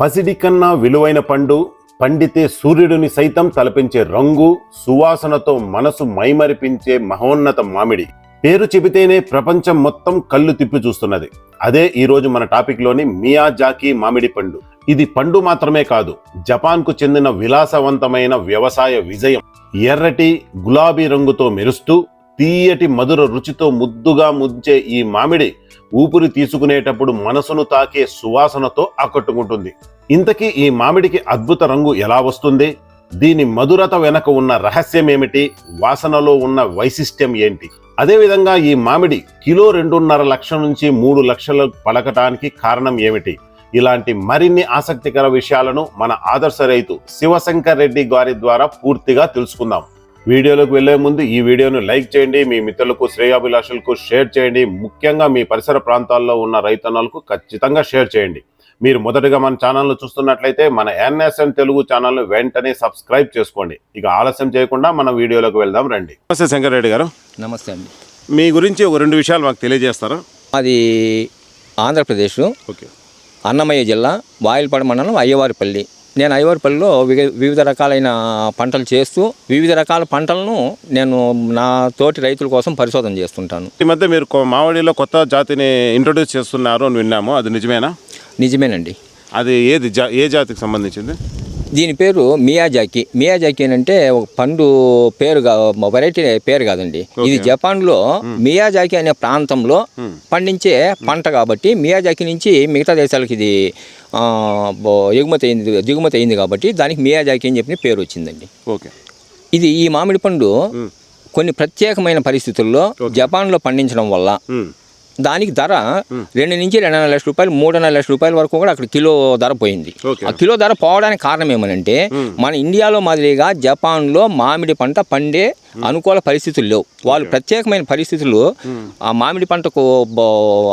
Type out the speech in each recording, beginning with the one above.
పసిడి కన్నా విలువైన పండు పండితే సూర్యుడిని సైతం తలపించే రంగు సువాసనతో మనసు మైమరిపించే మహోన్నత మామిడి. పేరు చెబితేనే ప్రపంచం మొత్తం కళ్ళు తిప్పి చూస్తున్నది. అదే ఈ రోజు మన టాపిక్లోని మియాజాకి మామిడి పండు. ఇది పండు మాత్రమే కాదు జపాన్కు చెందిన విలాసవంతమైన వ్యవసాయ విజయం. ఎర్రటి గులాబీ రంగుతో మెరుస్తూ తీయటి మధుర రుచితో ముద్దుగా ముంచే ఈ మామిడి ఊపిరి తీసుకునేటప్పుడు మనసును తాకే సువాసనతో ఆకట్టుకుంటుంది. ఇంతకీ ఈ మామిడికి అద్భుత రంగు ఎలా వస్తుంది? దీని మధురత వెనక ఉన్న రహస్యం ఏమిటి వాసనలో ఉన్న వైశిష్ట్యం ఏంటి? అదేవిధంగా ఈ మామిడి కిలో రెండున్నర లక్షల నుంచి మూడు లక్షలు పలకటానికి కారణం ఏమిటి? ఇలాంటి మరిన్ని ఆసక్తికర విషయాలను మన ఆదర్శ రైతు శివశంకర్ రెడ్డి గారి ద్వారా పూర్తిగా తెలుసుకుందాం. వీడియోలోకి వెళ్ళే ముందు ఈ వీడియోను లైక్ చేయండి మీ మిత్రులకు శ్రేయాభిలాషులకు షేర్ చేయండి. ముఖ్యంగా మీ పరిసర ప్రాంతాల్లో ఉన్న రైతన్నలకు ఖచ్చితంగా షేర్ చేయండి. మీరు మొదటగా మన ఛానల్ను చూస్తున్నట్లయితే మన ఎన్ఎస్ఎన్ తెలుగు ఛానల్ను వెంటనే సబ్స్క్రైబ్ చేసుకోండి. ఇక ఆలస్యం చేయకుండా మన వీడియోలోకి వెళ్దాం రండి. నమస్తే శంకర్ రెడ్డి గారు. నమస్తే అండి. మీ గురించి ఒక రెండు విషయాలు మాకు తెలియజేస్తారా? అది ఆంధ్రప్రదేశ్. ఓకే. అన్నమయ్య జిల్లా వాయిల్పాడు మండలం అయ్యవారిపల్లి. నేను అయ్యవారిపల్లిలో వివి- వివిధ రకాలైన పంటలు చేస్తూ వివిధ రకాల పంటలను నేను నా తోటి రైతుల కోసం పరిశోధన చేస్తుంటాను. ఈ మధ్య మీరు మామిడిలో కొత్త జాతిని ఇంట్రొడ్యూస్ చేస్తున్నారు అని విన్నాము. అది నిజమేనా? నిజమేనండి. అది ఏది జా ఏ జాతికి సంబంధించింది? దీని పేరు మియాజాకి. మియాజాకి అని అంటే ఒక పండు పేరు వెరైటీ పేరు కాదండి. ఇది జపాన్లో మియాజాకి అనే ప్రాంతంలో పండించే పంట కాబట్టి మియాజాకి నుంచి మిగతా దేశాలకు ఇది ఎగుమతి అయింది దిగుమతి అయింది కాబట్టి దానికి మియాజాకి అని చెప్పిన పేరు వచ్చిందండి. ఓకే. ఇది ఈ మామిడి పండు కొన్ని ప్రత్యేకమైన పరిస్థితుల్లో జపాన్లో పండించడం వల్ల. దానికి ధర రెండు నుంచి రెండున్నర లక్షల రూపాయలు మూడున్నర లక్షల రూపాయల వరకు కూడా అక్కడ కిలో ధర పోయింది. ఆ కిలో ధర పోవడానికి కారణం ఏమనంటే మన ఇండియాలో మాదిరిగా జపాన్లో మామిడి పంట పండే అనుకూల పరిస్థితులు లేవు వాళ్ళు ప్రత్యేకమైన పరిస్థితులు ఆ మామిడి పంటకు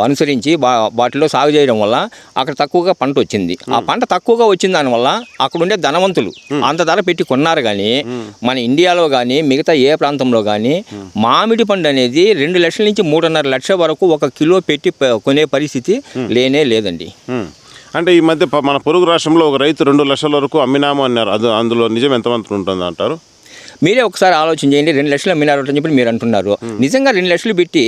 అనుసరించి వాటిలో సాగు చేయడం వల్ల అక్కడ తక్కువగా పంట వచ్చింది. ఆ పంట తక్కువగా వచ్చిన దానివల్ల అక్కడ ఉండే ధనవంతులు అంత ధర పెట్టి కొన్నారు కానీ మన ఇండియాలో కానీ మిగతా ఏ ప్రాంతంలో కానీ మామిడి పండు అనేది రెండు లక్షల నుంచి మూడున్నర లక్షల వరకు ఒక కిలో పెట్టి కొనే పరిస్థితి లేనే లేదండి. అంటే ఈ మధ్య మన పొరుగు రాష్ట్రంలో ఒక రైతు రెండు లక్షల వరకు అమ్మినాము అన్నారు. అది అందులో నిజం ఎంతమంది ఉంటుంది అంటారు మీరే ఒకసారి ఆలోచన చేయండి రెండు లక్షలు అమ్మినారు అని చెప్పి మీరు అంటున్నారు. నిజంగా రెండు లక్షలు పెట్టి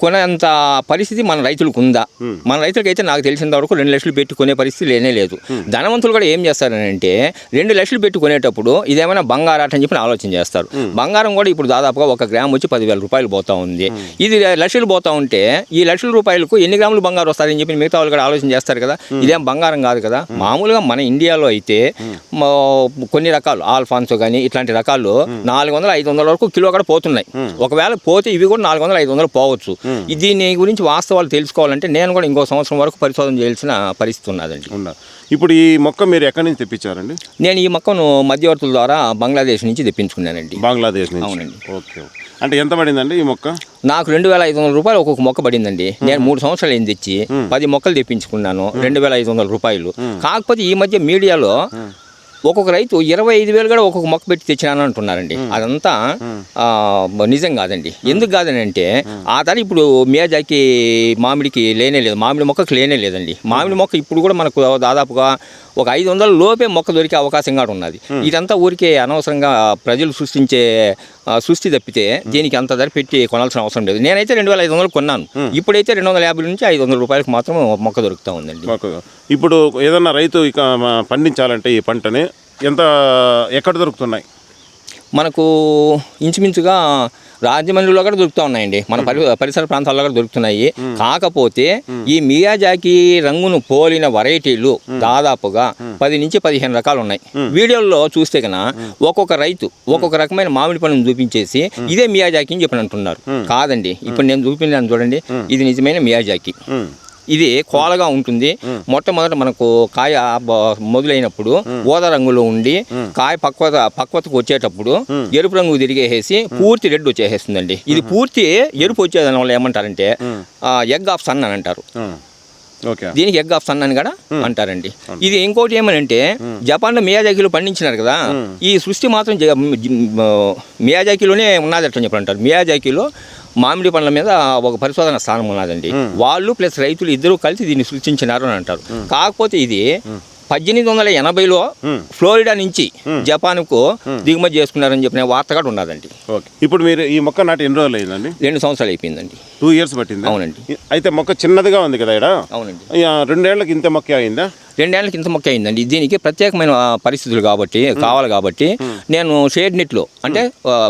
కొనేంత పరిస్థితి మన రైతులకు ఉందా మన రైతులకి అయితే నాకు తెలిసినంత వరకు రెండు లక్షలు పెట్టి కొనే పరిస్థితి లేనే లేదు. ధనవంతులు కూడా ఏం చేస్తారని అంటే రెండు లక్షలు పెట్టి కొనేటప్పుడు ఇదేమైనా బంగారాట అని చెప్పి ఆలోచన చేస్తారు. బంగారం కూడా ఇప్పుడు దాదాపుగా ఒక గ్రామ్ వచ్చి పదివేల రూపాయలు పోతా ఉంది. ఇది లక్షలు పోతా ఉంటే ఈ లక్షల రూపాయలకు ఎన్ని గ్రాములు బంగారం వస్తారని చెప్పి మిగతా వాళ్ళు కూడా ఆలోచన చేస్తారు కదా? ఇదేం బంగారం కాదు కదా? మామూలుగా మన ఇండియాలో అయితే కొన్ని రకాలు ఆల్ఫాన్సో కానీ ఇట్లాంటి రకాలు నాలుగు వందల ఐదు వందల వరకు కిలో కూడా పోతున్నాయి. ఒకవేళ పోతే ఇవి కూడా నాలుగు వందల ఐదు వందలు పోవచ్చు. దీని గురించి వాస్తవాలు తెలుసుకోవాలంటే నేను కూడా ఇంకో సంవత్సరం వరకు పరిశోధన చేయాల్సిన పరిస్థితి ఉన్నదండి. ఇప్పుడు ఈ మొక్క మీరు ఎక్కడి నుంచి తెప్పించారండి? నేను ఈ మొక్కను మధ్యవర్తుల ద్వారా బంగ్లాదేశ్ నుంచి తెప్పించుకున్నానండి. బంగ్లాదేశ్ నుంచి? అవునండి. ఓకే. అంటే ఎంత పడిందండి ఈ మొక్క? నాకు రెండు వేల ఐదు వందల రూపాయలు ఒక్కొక్క మొక్క పడిందండి. నేను మూడు సంవత్సరాలు అయింది తెచ్చి పది మొక్కలు తెప్పించుకున్నాను రెండు వేల ఐదు వందల రూపాయలు. కాకపోతే ఈ మధ్య మీడియాలో ఒక్కొక్క రైతు ఇరవై ఐదు వేలు కూడా ఒక్కొక్క మొక్క పెట్టి తెచ్చినాను అంటున్నారండి అదంతా నిజం కాదండి. ఎందుకు కాదని అంటే ఆ ధర ఇప్పుడు మియాజాకి మామిడికి లేనే లేదు మామిడి మొక్కకి లేనే లేదండి. మామిడి మొక్క ఇప్పుడు కూడా మనకు దాదాపుగా ఒక ఐదు వందల లోపే మొక్క దొరికే అవకాశం కూడా ఉన్నది. ఇదంతా ఊరికే అనవసరంగా ప్రజలు సృష్టించే సృష్టి తప్పితే దీనికి అంత ధర పెట్టి కొనాల్సిన అవసరం లేదు. నేనైతే రెండు వేల ఐదు వందలు కొన్నాను. ఇప్పుడైతే రెండు వందల యాభై నుంచి ఐదు వందల రూపాయలకు మాత్రం మొక్క దొరుకుతూ ఉందండి. ఇప్పుడు ఏదన్నా రైతు ఇక పండించాలంటే ఈ పంటని ఎంత ఎక్కడ దొరుకుతున్నాయి? మనకు ఇంచుమించుగా రాజమండ్రిలో కూడా దొరుకుతూ ఉన్నాయండి. మన పరి పరిసర ప్రాంతాల్లో కూడా దొరుకుతున్నాయి. కాకపోతే ఈ మియాజాకి రంగును పోలిన వెరైటీలు దాదాపుగా పది నుంచి పదిహేను రకాలు ఉన్నాయి. వీడియోల్లో చూస్తే కన్నా ఒక్కొక్క రైతు ఒక్కొక్క రకమైన మామిడి పండును చూపించేసి ఇదే మియాజాకి అని చెప్పి అంటున్నారు కాదండి. ఇప్పుడు నేను చూపించాను చూడండి. ఇది నిజమైన మియాజాకి. ఇది కోలగా ఉంటుంది. మొట్టమొదట మనకు కాయ మొదలైనప్పుడు ఓద రంగులో ఉండి కాయ పక్వత పక్వతకు వచ్చేటప్పుడు ఎరుపు రంగు తిరిగేసేసి పూర్తి రెడ్ వచ్చేసేస్తుందండి. ఇది పూర్తి ఎరుపు వచ్చేదాని వల్ల ఏమంటారంటే ఎగ్ ఆఫ్ సన్ అని అంటారు. దీనికి ఎగ్ ఆఫ్ సన్ అని కూడా అంటారండి. ఇది ఇంకోటి ఏమనంటే జపాన్లో మియాజాకిలో పండించినారు కదా ఈ సృష్టి మాత్రం మియాజాకిలోనే చెప్పి అంటారు. మియాజాకిలో మామిడి పండ్ల మీద ఒక పరిశోధన స్థానం ఉన్నదండి. వాళ్ళు ప్లస్ రైతులు ఇద్దరు కలిసి దీన్ని సృష్టించినారు అని అంటారు. కాకపోతే ఇది పద్దెనిమిది వందల ఎనభైలో ఫ్లోరిడా నుంచి జపాన్కు దిగుమతి చేసుకున్నారని చెప్పిన వార్త కూడా ఉన్నదండి. ఓకే. ఇప్పుడు మీరు ఈ మొక్క నాటి ఎన్ని రోజులు అయిందండి? రెండు సంవత్సరాలు అయిపోయిందండి. టూ ఇయర్స్ పట్టింది? అవునండి. అయితే మొక్క చిన్నదిగా ఉంది కదా ఇక్కడ? అవునండి. రెండేళ్ళకి ఇంత మొక్క అయిందా? రెండేళ్ళకి ఇంత మొక్క అయిందండి. దీనికి ప్రత్యేకమైన పరిస్థితులు కాబట్టి కావాలి కాబట్టి నేను షేడ్ నెట్లో అంటే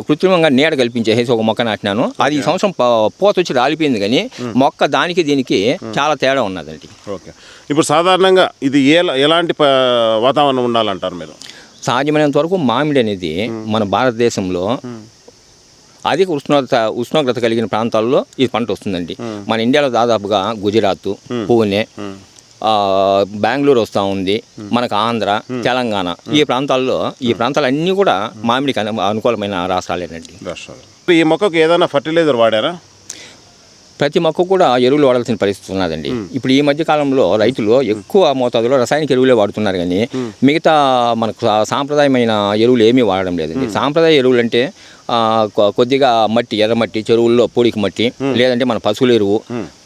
కృత్రిమంగా నీడ కల్పించేసి ఒక మొక్క నాటినాను. అది ఈ సంవత్సరం పోత వచ్చి రాలిపోయింది కానీ మొక్క దానికి దీనికి చాలా తేడా ఉన్నదండి. ఓకే. ఇప్పుడు సాధారణంగా ఇది ఎలాంటి వాతావరణం ఉండాలంటారు మీరు? సాధ్యమైనంత వరకు మామిడి అనేది మన భారతదేశంలో అధిక ఉష్ణోగ్రత ఉష్ణోగ్రత కలిగిన ప్రాంతాల్లో ఈ పంట వస్తుందండి. మన ఇండియాలో దాదాపుగా గుజరాత్ పూణే బెంగళూరు వస్తూ ఉంది మనకు ఆంధ్ర తెలంగాణ. ఈ ప్రాంతాల్లో ఈ ప్రాంతాలన్నీ కూడా మామిడికి అను- అనుకూలమైన రాష్ట్రాలేనండి రాష్ట్రాలు. ఈ మొక్కకు ఏదైనా ఫర్టిలైజర్ వాడారా? ప్రతి మొక్క కూడా ఎరువులు వాడాల్సిన పరిస్థితి ఉన్నదండి. ఇప్పుడు ఈ మధ్య కాలంలో రైతులు ఎక్కువ మోతాదులో రసాయనిక ఎరువులే వాడుతున్నారు కానీ మిగతా మనకు సాంప్రదాయమైన ఎరువులు ఏమీ వాడడం లేదండి. సాంప్రదాయ ఎరువులు అంటే కొద్దిగా మట్టి ఎర్రమట్టి చెరువుల్లో పొడికి మట్టి లేదంటే మన పశువుల ఎరువు.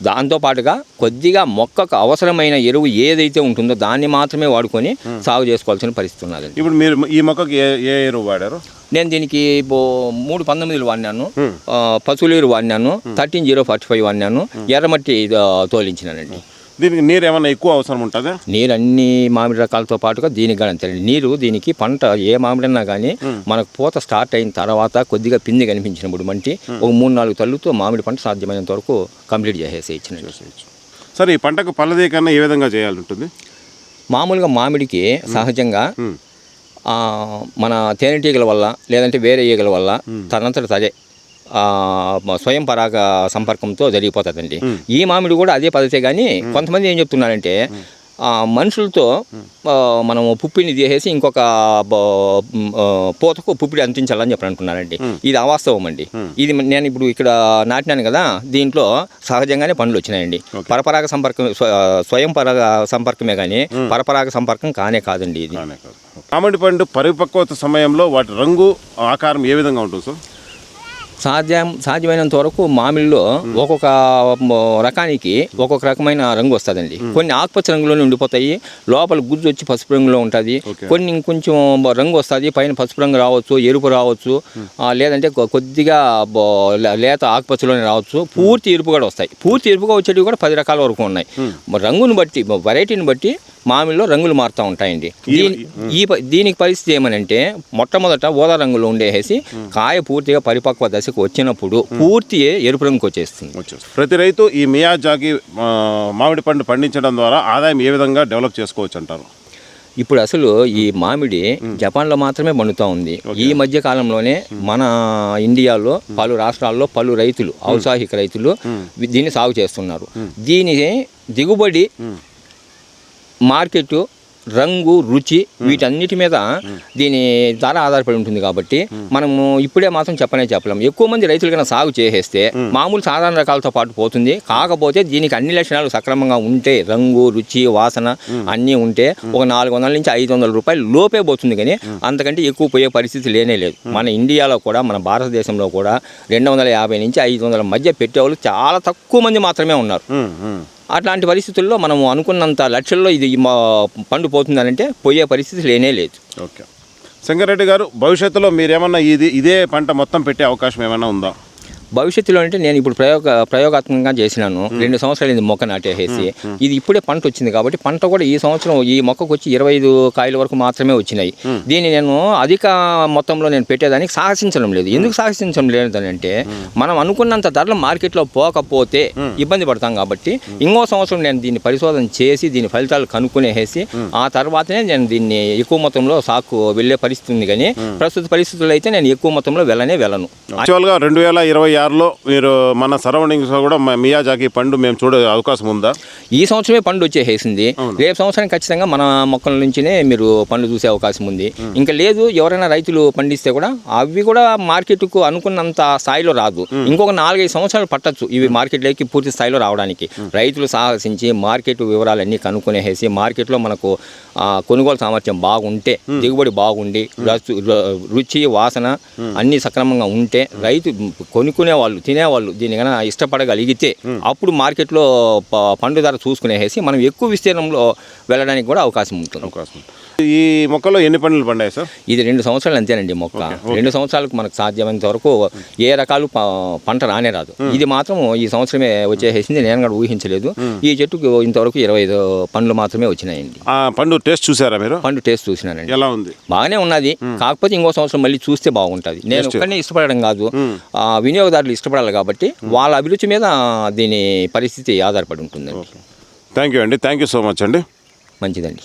దాంతో పాటుగా కొద్దిగా మొక్కకు అవసరమైన ఎరువు ఏదైతే ఉంటుందో దాన్ని మాత్రమే వాడుకొని సాగు చేసుకోవాల్సిన పరిస్థితి ఉన్నదండి. ఇప్పుడు మీరు ఈ మొక్కకి ఏ ఏ ఎరువు వాడారు? నేను దీనికి ఇప్పుడు మూడు పంతొమ్మిదిలు వాడినాను. పశువుల ఎరువు వాడినాను. థర్టీన్ జీరో ఫార్టీ ఫైవ్ వాడినాను. ఎర్రమట్టి తోలించినానండి. దీనికి నీరు ఏమైనా ఎక్కువ అవసరం ఉంటుందా? నీరు అన్ని మామిడి రకాలతో పాటుగా దీనికి కూడా అంతే. నీరు దీనికి పంట ఏ మామిడి అన్నా కానీ మనకు పూత స్టార్ట్ అయిన తర్వాత కొద్దిగా పిండి కనిపించినప్పుడు మంటి ఒక మూడు నాలుగు తల్లుతో మామిడి పంట సాధ్యమైనంత వరకు కంప్లీట్ చేసేసి ఇచ్చినట్టు సరే ఈ పంటకు పల్లదీకరణ ఏ విధంగా చేయాలి ఉంటుంది? మామూలుగా మామిడికి సహజంగా మన తేనెటీగల వల్ల లేదంటే వేరే ఈగల వల్ల తనంతట మ- స్వయం పరాగ సంపర్కంతో జరిగిపోతుందండి. ఈ మామిడి కూడా అదే పద్ధతే కానీ కొంతమంది ఏం చెప్తున్నారంటే మనుషులతో మనం పుప్పిని తీసేసి ఇంకొక పూతకు పుప్పిడి అంటించాలని చెప్పి అనుకున్నారండి ఇది అవాస్తవం అండి. ఇది నేను ఇప్పుడు ఇక్కడ నాటినాను కదా దీంట్లో సహజంగానే పండ్లు వచ్చినాయండి. పరపరాగ సంపర్కం స్వ- స్వయం పరాగ సంపర్కమే కానీ పరపరాగ సంపర్కం కానే కాదండి ఇది. మామిడి పండు పరిపక్వత సమయంలో వాటి రంగు ఆకారం ఏ విధంగా ఉంటుంది సార్? సాధ్యం సాధ్యమైనంత వరకు మామిడిలో ఒక్కొక్క రకానికి ఒక్కొక్క రకమైన రంగు వస్తుందండి. కొన్ని ఆకుపచ్చ రంగులోనే ఉండిపోతాయి లోపల గుజ్జు వచ్చి పసుపు రంగులో ఉంటుంది. కొన్ని ఇంకొంచెం రంగు వస్తుంది పైన పసుపు రంగు రావచ్చు ఎరుపు రావచ్చు లేదంటే కొద్దిగా లేత ఆకుపచ్చలోనే రావచ్చు. పూర్తి ఎరుపు కూడా వస్తాయి. పూర్తి ఎరుపుగా వచ్చేటివి కూడా పది రకాల వరకు ఉన్నాయి. రంగుని బట్టి వెరైటీని బట్టి మామిడిలో రంగులు మారుతూ ఉంటాయండి. దీని ఈ ప- దీనికి పరిస్థితి ఏమనంటే మొట్టమొదట ఊదా రంగులో ఉండేసి కాయ పూర్తిగా పరిపక్వ దశకు వచ్చినప్పుడు పూర్తి ఎరుపు రంగుకి వచ్చేస్తుంది. వచ్చేసి ప్రతి రైతు ఈ మియాజాకి ఆ, మామిడి పండు పండించడం ద్వారా ఆదాయం ఏ విధంగా డెవలప్ చేసుకోవచ్చు అంటారు? ఇప్పుడు అసలు ఈ మామిడి జపాన్లో మాత్రమే పండుతూ ఉంది. ఈ మధ్య కాలంలోనే మన ఇండియాలో పలు రాష్ట్రాల్లో పలు రైతులు ఔత్సాహిక రైతులు దీన్ని సాగు చేస్తున్నారు. దీని దిగుబడి మార్కెట్ రంగు రుచి వీటన్నిటి మీద దీని ధర ఆధారపడి ఉంటుంది కాబట్టి మనము ఇప్పుడే మాత్రం చెప్పనే చెప్పలేం. ఎక్కువ మంది రైతులు కన్నా సాగు చేసేస్తే మామూలు సాధారణ రకాలతో పాటు పోతుంది. కాకపోతే దీనికి అన్ని లక్షణాలు సక్రమంగా ఉంటే రంగు రుచి వాసన అన్నీ ఉంటే ఒక నాలుగు వందల నుంచి ఐదు వందల రూపాయలు లోపే పోతుంది కానీ అంతకంటే ఎక్కువ పోయే పరిస్థితి లేనే లేదు. మన ఇండియాలో కూడా మన భారతదేశంలో కూడా రెండు వందల యాభై నుంచి ఐదు వందల మధ్య పెట్టేవాళ్ళు చాలా తక్కువ మంది మాత్రమే ఉన్నారు. అట్లాంటి పరిస్థితుల్లో మనం అనుకున్నంత లక్షల్లో ఇది మా పండు పోతుందనంటే పోయే పరిస్థితి లేనే లేదు. ఓకే. సంగారెడ్డి గారు భవిష్యత్తులో మీరేమన్నా ఇది ఇదే పంట మొత్తం పెట్టే అవకాశం ఏమైనా ఉందా? భవిష్యత్తులో అంటే నేను ఇప్పుడు ప్రయోగ ప్రయోగాత్మకంగా చేసినాను. రెండు సంవత్సరాలు ఇది మొక్క నాటేసి ఇది ఇప్పుడే పంట వచ్చింది కాబట్టి పంట కూడా ఈ సంవత్సరం ఈ మొక్కకు వచ్చి ఇరవై ఐదు కాయల వరకు మాత్రమే వచ్చినాయి. దీన్ని నేను అధిక మొత్తంలో నేను పెట్టేదానికి సాహసించడం లేదు. ఎందుకు సాహసించడం లేదని అంటే మనం అనుకున్నంత ధరలు మార్కెట్లో పోకపోతే ఇబ్బంది పడతాం కాబట్టి ఇంకో సంవత్సరం నేను దీన్ని పరిశోధన చేసి దీని ఫలితాలు కనుక్కునేసి ఆ తర్వాతనే నేను దీన్ని ఎక్కువ మొత్తంలో సాకు వెళ్ళే పరిస్థితి ఉంది కానీ ప్రస్తుత పరిస్థితుల్లో అయితే నేను ఎక్కువ మొత్తంలో వెళ్ళనే వెళ్ళను. యాక్చువల్గా రెండు వేల ఇరవై ఆరులో మీరు మన సరౌండింగ్స్లో కూడా మియాజాకి పండు మేము చూడే అవకాశం ఉందా? ఈ సంవత్సరమే పండు వచ్చేసేసింది రేపు సంవత్సరం ఖచ్చితంగా మన మొక్కల నుంచినే మీరు పండ్లు చూసే అవకాశం ఉంది. ఇంకా లేదు ఎవరైనా రైతులు పండిస్తే కూడా అవి కూడా మార్కెట్కు అనుకున్నంత స్థాయిలో రాదు. ఇంకొక నాలుగైదు సంవత్సరాలు పట్టచ్చు ఇవి మార్కెట్లోకి పూర్తి స్థాయిలో రావడానికి. రైతులు సాహసించి మార్కెట్ వివరాలన్నీ కనుక్కునేసి మార్కెట్లో మనకు కొనుగోలు సామర్థ్యం బాగుంటే దిగుబడి బాగుండి రుచి వాసన అన్ని సక్రమంగా ఉంటే రైతు కొనుక్కునే కొనేవాళ్ళు తినేవాళ్ళు. దీని కన్నా ఇష్టపడగలిగితే అప్పుడు మార్కెట్లో పండు ధర చూసుకునేసి మనం ఎక్కువ విస్తీర్ణంలో వెళ్ళడానికి కూడా అవకాశం ఉంటుంది. అవకాశం. ఈ మొక్కలో ఎన్ని పండ్లు పండాయి సార్? ఇది రెండు సంవత్సరాలు అంతేనండి మొక్క. రెండు సంవత్సరాలకు మనకు సాధ్యమైనంత వరకు ఏ రకాలు పంట రానే రాదు. ఇది మాత్రం ఈ సంవత్సరమే వచ్చేసేసింది. నేను కూడా ఊహించలేదు. ఈ చెట్టుకు ఇంతవరకు ఇరవై ఐదు పండ్లు మాత్రమే వచ్చినాయండి. ఆ పండు టేస్ట్ చూసారా మీరు? పండు టేస్ట్ చూసినానండి. ఎలా ఉంది? బాగానే ఉన్నది. కాకపోతే ఇంకో సంవత్సరం మళ్ళీ చూస్తే బాగుంటుంది. నేను ఒక్కనే ఇష్టపడడం కాదు. ఆ, వినియోగదారులు ఇష్టపడాలి కాబట్టి వాళ్ళ అభిరుచి మీద దీని పరిస్థితి ఆధారపడి ఉంటుందండి థ్యాంక్ యూ అండి. థ్యాంక్ యూ సో మచ్ అండి. మంచిదండి.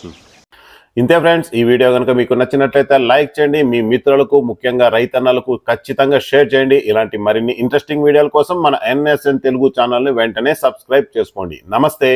ఇంతే ఫ్రెండ్స్ ఈ వీడియో కనుక మీకు నచ్చినట్లయితే లైక్ చేయండి. మీ మిత్రులకు ముఖ్యంగా రైతన్నలకు ఖచ్చితంగా షేర్ చేయండి. ఇలాంటి మరిన్ని ఇంట్రెస్టింగ్ వీడియోల కోసం మన ఎన్ఎస్ఎన్ తెలుగు ఛానల్ని వెంటనే సబ్స్క్రైబ్ చేసుకోండి. నమస్తే.